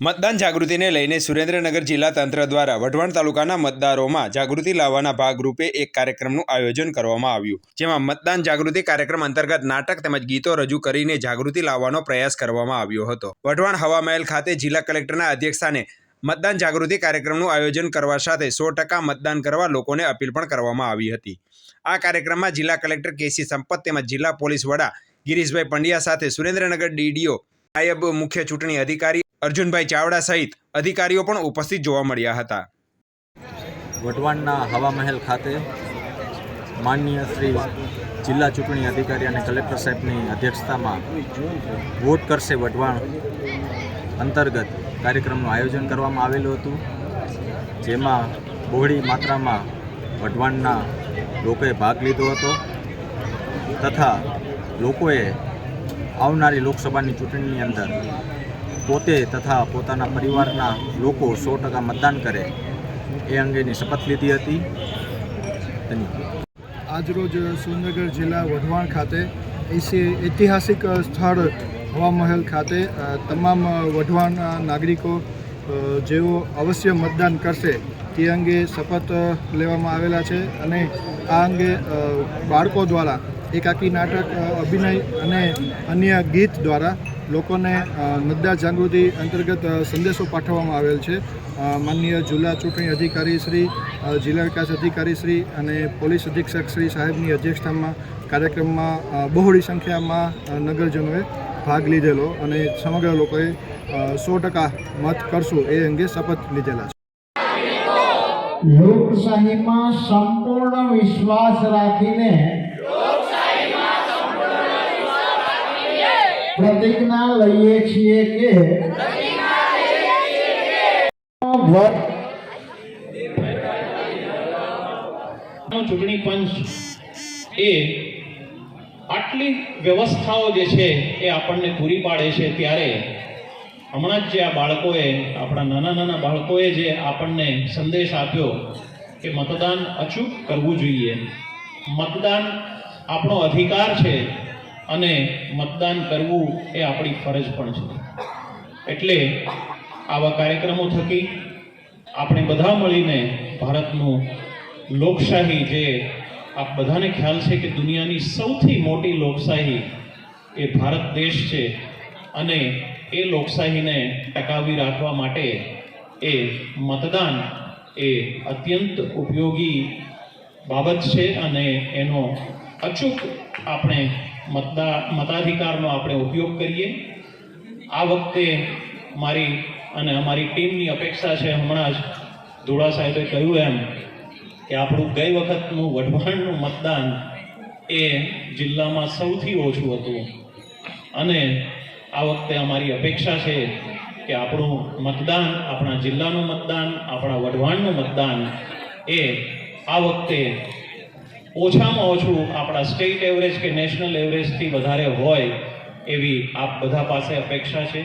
મતદાન જાગૃતિને લઈને સુરેન્દ્રનગર જિલ્લા તંત્ર દ્વારા વઢવાણ તાલુકાના મતદારોમાં જાગૃતિ લાવવાના ભાગરૂપે એક કાર્યક્રમનું આયોજન કરવામાં આવ્યું. જેમાં મતદાન જાગૃતિ કાર્યક્રમ અંતર્ગત નાટક તેમજ ગીતો રજૂ કરીને જાગૃતિ લાવવાનો પ્રયાસ કરવામાં આવ્યો હતો. વઢવાણ હવા મહેલ ખાતે જિલ્લા કલેક્ટરના અધ્યક્ષસ્થાને મતદાન જાગૃતિ કાર્યક્રમનું આયોજન કરવા સાથે સો ટકા મતદાન કરવા લોકોને અપીલ પણ કરવામાં આવી હતી. આ કાર્યક્રમમાં જિલ્લા કલેક્ટર કેસી સંપત તેમજ જિલ્લા પોલીસ વડા ગિરીશભાઈ પંડ્યા સાથે સુરેન્દ્રનગર ડીડીઓ નાયબ મુખ્ય ચૂંટણી અધિકારી અર્જુનભાઈ ચાવડા સહિત અધિકારીઓ પણ ઉપસ્થિત જોવા મળ્યા હતા. વઢવાણના હવા મહેલ ખાતે માનનીય શ્રી જિલ્લા ચૂંટણી અધિકારી અને કલેક્ટર સાહેબની અધ્યક્ષતામાં વોટ કરશે વઢવાણ અંતર્ગત કાર્યક્રમનું આયોજન કરવામાં આવેલું હતું. જેમાં બહોળી માત્રામાં વઢવાણના લોકોએ ભાગ લીધો હતો તથા લોકોએ આવનારી લોકસભાની ચૂંટણીની અંદર પોતે તથા પોતાના પરિવારના લોકો સો ટકા મતદાન કરે એ અંગેની શપથ લીધી હતી. આજરોજ સુરેન્દ્રનગર જિલ્લા વઢવાણ ખાતે ઐતિહાસિક સ્થળ હવા મહેલ ખાતે તમામ વઢવાણના નાગરિકો જેઓ અવશ્ય મતદાન કરશે તે અંગે શપથ લેવામાં આવેલા છે અને આ અંગે બાળકો દ્વારા એકાકી નાટક અભિનય અને અન્ય ગીત દ્વારા લોકોને મતદાર જાગૃતિ અંતર્ગત સંદેશો પાઠવવામાં આવેલ છે. માનનીય જિલ્લા ચૂંટણી અધિકારી શ્રી જિલ્લા વિકાસ અધિકારી શ્રી અને પોલીસ અધિક્ષક શ્રી સાહેબની અધ્યક્ષતામાં કાર્યક્રમમાં બહોળી સંખ્યામાં નગરજનોએ ભાગ લીધેલો અને સમગ્ર લોકોએ સો ટકા મત કરશું એ અંગે શપથ લીધેલા છે. લોકશાહીમાં સંપૂર્ણ વિશ્વાસ રાખીને પ્રતિજ્ઞા લઈએ છીએ કે ચૂંટણી પંચ એ આટલી વ્યવસ્થાઓ જે છે એ આપણને પૂરી પાડે છે ત્યારે હમણાં જ જે આ બાળકોએ, આપણા નાના નાના બાળકોએ જે આપણને સંદેશ આપ્યો કે મતદાન અચૂક કરવું જોઈએ. મતદાન આપણો અધિકાર છે. અને મતદાન કરવું એ આપણી ફરજ પણ છે. એટલે આવા કાર્યક્રમો થકી આપણે બધા મળીને ભારતનું લોકશાહી જે આપ બધાને ખ્યાલ છે કે દુનિયાની સૌથી મોટી લોકશાહી એ ભારત દેશ છે અને એ લોકશાહીને ટકાવી રાખવા માટે એ મતદાન એ અત્યંત ઉપયોગી બાબત છે અને એનો અચૂક આપણે મતદા, મતાધિકારનો આપણે ઉપયોગ કરીએ. આ વખતે મારી અને અમારી ટીમની અપેક્ષા છે હમણાં જ ધોળા સાહેબે કહ્યું એમ કે આપણું ગઈ વખતનું વઢવાણનું મતદાન એ જિલ્લામાં સૌથી ઓછું હતું. અને આ વખતે અમારી અપેક્ષા છે કે આપણું મતદાન, આપણા જિલ્લાનું મતદાન, આપણા વઢવાણનું મતદાન એ આ વખતે ઓછામાં ઓછું આપણા સ્ટેટ એવરેજ કે નેશનલ એવરેજથી વધારે હોય એવી આપ બધા પાસે અપેક્ષા છે.